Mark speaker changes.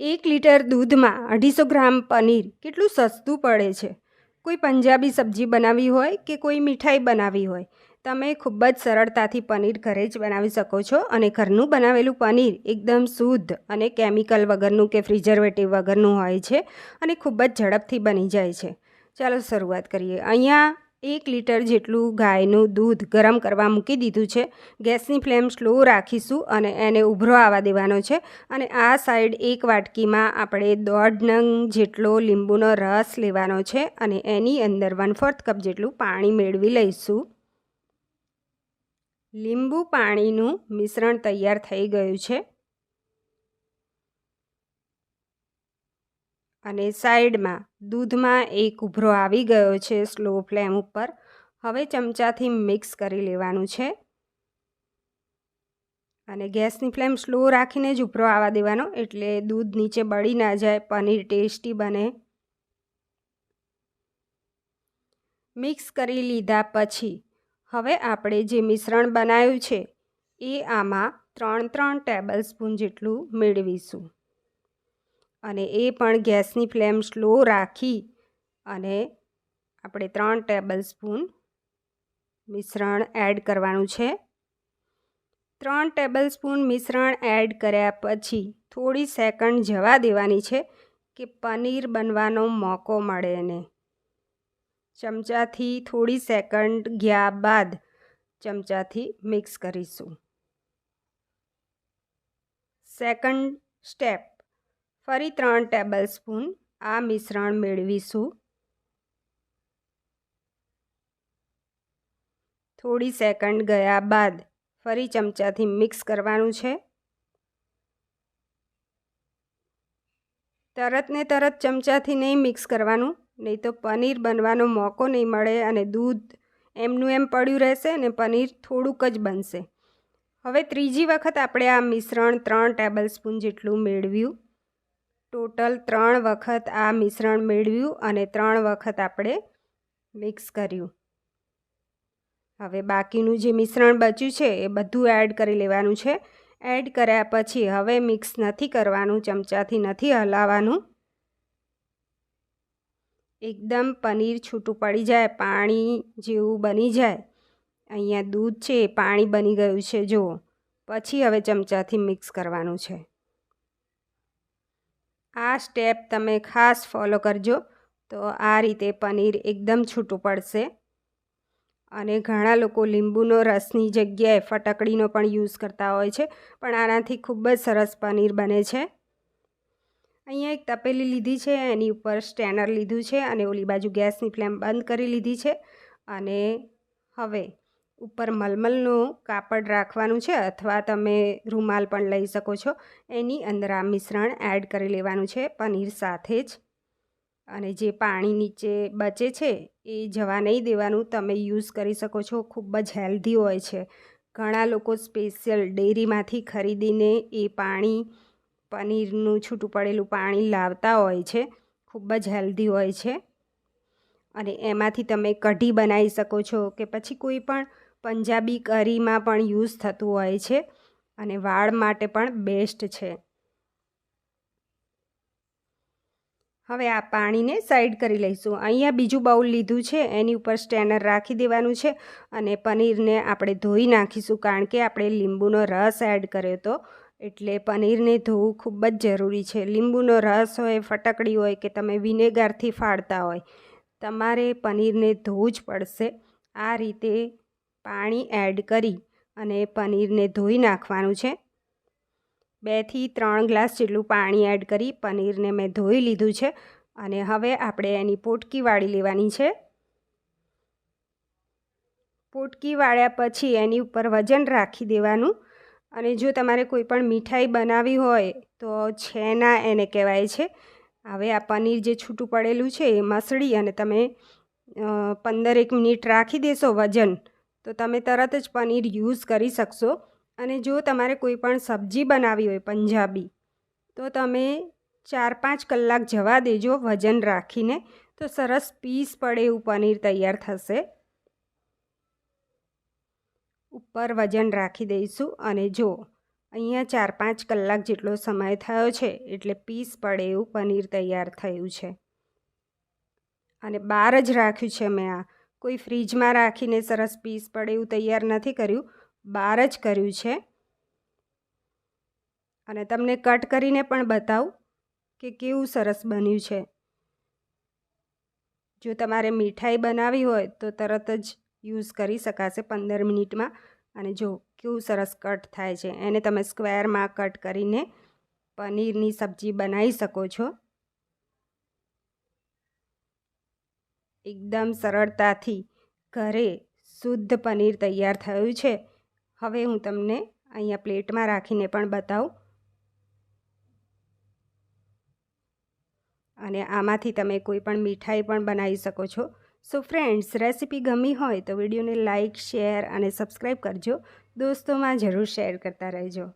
Speaker 1: એક લીટર દૂધમાં અઢીસો ગ્રામ પનીર કેટલું સસ્તું પડે છે? કોઈ પંજાબી સબ્જી બનાવવી હોય કે કોઈ મીઠાઈ બનાવવી હોય? તમે ખૂબ જ સરળતાથી પનીર ઘરે જ બનાવી શકો છો અને ઘરનું બનાવેલું પનીર એકદમ શુદ્ધ અને કેમિકલ વગરનું કે ફ્રિઝર્વેટિવ વગરનું હોય છે અને ખૂબ જ ઝડપથી બની જાય છે. ચાલો શરૂઆત કરીએ. અહીંયા એક લીટર જેટલું ગાયનું દૂધ ગરમ કરવા મૂકી દીધું છે. ગેસની ફ્લેમ સ્લો રાખીશું અને એને ઉભરો આવવા દેવાનો છે અને આ સાઈડ એક વાટકીમાં આપણે દોઢ નંગ જેટલો લીંબુનો રસ લેવાનો છે અને એની અંદર વન ફોર્થ કપ જેટલું પાણી મેળવી લઈશું. લીંબુ પાણીનું મિશ્રણ તૈયાર થઈ ગયું છે. અને સાઈડમાં દૂધમાં એક ઉભરો આવી ગયો છે સ્લો ફ્લેમ ઉપર. હવે ચમચાથી મિક્સ કરી લેવાનું છે. અને ગેસની ફ્લેમ સ્લો રાખીને જ ઉભરો આવવા દેવાનો, એટલે દૂધ નીચે બળી ના જાય, પનીર ટેસ્ટી બને. મિક્સ કરી લીધા પછી, હવે આપણે જે મિશ્રણ બનાવ્યું છે, એ આમાં ત્રણ ત્રણ ટેબલ સ્પૂન જેટલું મેળવીશું. અને એ પણ ગેસની ફ્લેમ સ્લો રાખી અને આપણે ત્રણ ટેબલ સ્પૂન મિશ્રણ એડ કરવાનું છે. ત્રણ ટેબલ સ્પૂન મિશ્રણ એડ કર્યા પછી થોડી સેકન્ડ જવા દેવાની છે કે પનીર બનવાનો મોકો મળે એને. ચમચાથી થોડી સેકન્ડ ગયા બાદ ચમચાથી મિક્સ કરીશું. Second step. ફરી ત્રણ ટેબલ સ્પૂન આ મિશ્રણ મેળવીશું. થોડી સેકન્ડ ગયા બાદ ફરી ચમચાથી મિક્સ કરવાનું છે. તરત ને તરત ચમચાથી નહીં મિક્સ કરવાનું, નહીં તો પનીર બનવાનો મોકો નહીં મળે અને દૂધ એમનું એમ પડ્યું રહેશે અને પનીર થોડુંક જ બનશે. હવે ત્રીજી વખત આપણે આ મિશ્રણ ત્રણ ટેબલ સ્પૂન જેટલું મેળવ્યું. ટોટલ ત્રણ વખત આ મિશ્રણ મેળવ્યું અને ત્રણ વખત આપણે મિક્સ કર્યું. હવે બાકીનું જે મિશ્રણ બચ્યું છે એ બધું એડ કરી લેવાનું છે. એડ કર્યા પછી હવે મિક્સ નથી કરવાનું, ચમચાથી નથી હલાવવાનું. એકદમ પનીર છૂટું પડી જાય, પાણી જેવું બની જાય. અહીંયા દૂધ છે એ પાણી બની ગયું છે, જુઓ. પછી હવે ચમચાથી મિક્સ કરવાનું છે. આ સ્ટેપ તમે ખાસ ફોલો કરજો. તો આ રીતે પનીર એકદમ છૂટું પડશે. અને ઘણા લોકો લીંબુનો રસની જગ્યાએ ફટકડીનો પણ યુઝ કરતા હોય છે, પણ આનાથી ખૂબ જ સરસ પનીર બને છે. અહીંયા એક તપેલી લીધી છે, એની ઉપર સ્ટેનર લીધું છે અને ઓલી બાજુ ગેસની ફ્લેમ બંધ કરી લીધી છે. અને હવે ઉપર મલમલનું કાપડ રાખવાનું છે અથવા તમે રૂમાલ પણ લઈ શકો છો. એની અંદર આ મિશ્રણ એડ કરી લેવાનું છે પનીર સાથે જ. અને જે પાણી નીચે બચે છે એ જવા નહીં દેવાનું. તમે યુઝ કરી શકો છો, ખૂબ જ હેલ્ધી હોય છે. ઘણા લોકો સ્પેશિયલ ડેરીમાંથી ખરીદીને એ પાણી, પનીરનું છૂટું પડેલું પાણી લાવતા હોય છે. ખૂબ જ હેલ્ધી હોય છે. અને એમાંથી તમે કઢી બનાવી શકો છો કે પછી કોઈ પણ પંજાબી કરીમાં પણ યુઝ થતું હોય છે અને વાળ માટે પણ બેસ્ટ છે. હવે આ પાણીને સાઈડ કરી લઈશું. અહીંયા બીજું બાઉલ લીધું છે, એની ઉપર સ્ટેનર રાખી દેવાનું છે અને પનીરને આપણે ધોઈ નાખીશું કારણ કે આપણે લીંબુનો રસ એડ કર્યો હતો. એટલે પનીરને ધોવું ખૂબ જ જરૂરી છે. લીંબુનો રસ હોય, ફટકડી હોય કે તમે વિનેગારથી ફાડતા હોય, તમારે પનીરને ધોવું જ પડશે. આ રીતે પાણી એડ કરી અને પનીરને ધોઈ નાખવાનું છે. બેથી ત્રણ ગ્લાસ જેટલું પાણી એડ કરી પનીરને મેં ધોઈ લીધું છે અને હવે આપણે એની પોટકી વાળી લેવાની છે. પોટકી વાળ્યા પછી એની ઉપર વજન રાખી દેવાનું અને જો તમારે કોઈ પણ મીઠાઈ બનાવવી હોય તો છેના એને કહેવાય છે. હવે આ પનીર જે છૂટું પડેલું છે એ મસળી અને તમે પંદર એક મિનિટ રાખી દેશો વજન. તો તમે તરત જ પનીર યુઝ કરી શકશો. અને જો તમારે કોઈ પણ સબ્જી બનાવી હોય પંજાબી, તો તમે ચાર પાંચ કલાક જવા દેજો વજન રાખીને. તો સરસ પીસ પડે એવું પનીર તૈયાર થશે. ઉપર વજન રાખી દઈશું. અને જો અહીંયા ચાર પાંચ કલાક જેટલો સમય થયો છે, એટલે પીસ પડે એવું પનીર તૈયાર થયું છે. અને બહાર જ રાખ્યું છે મેં આ કોઈ ફ્રીજમાં રાખીને સરસ પીસ પડે એવું તૈયાર નથી કર્યું. બહાર જ કર્યું છે. અને તમને કટ કરીને પણ બતાવું કે કેવું સરસ બન્યું છે. જો તમારે મીઠાઈ બનાવી હોય તો તરત જ યુઝ કરી શકાશે પંદર મિનિટમાં. અને જો કેવું સરસ કટ થાય છે, એને તમે સ્ક્વેરમાં કટ કરીને પનીરની સબ્જી બનાવી શકો છો. એકદમ સરળતાથી ઘરે શુદ્ધ પનીર તૈયાર થયું છે. હવે હું તમને અહીંયા પ્લેટમાં રાખીને પણ બતાવું. અને આમાંથી તમે કોઈ પણ મીઠાઈ પણ બનાવી શકો છો. સો ફ્રેન્ડ્સ રેસીપી ગમી હોય તો વિડીયોને લાઇક શેર અને સબસ્ક્રાઈબ કરજો. દોસ્તોમાં જરૂર શેર કરતા રહેજો.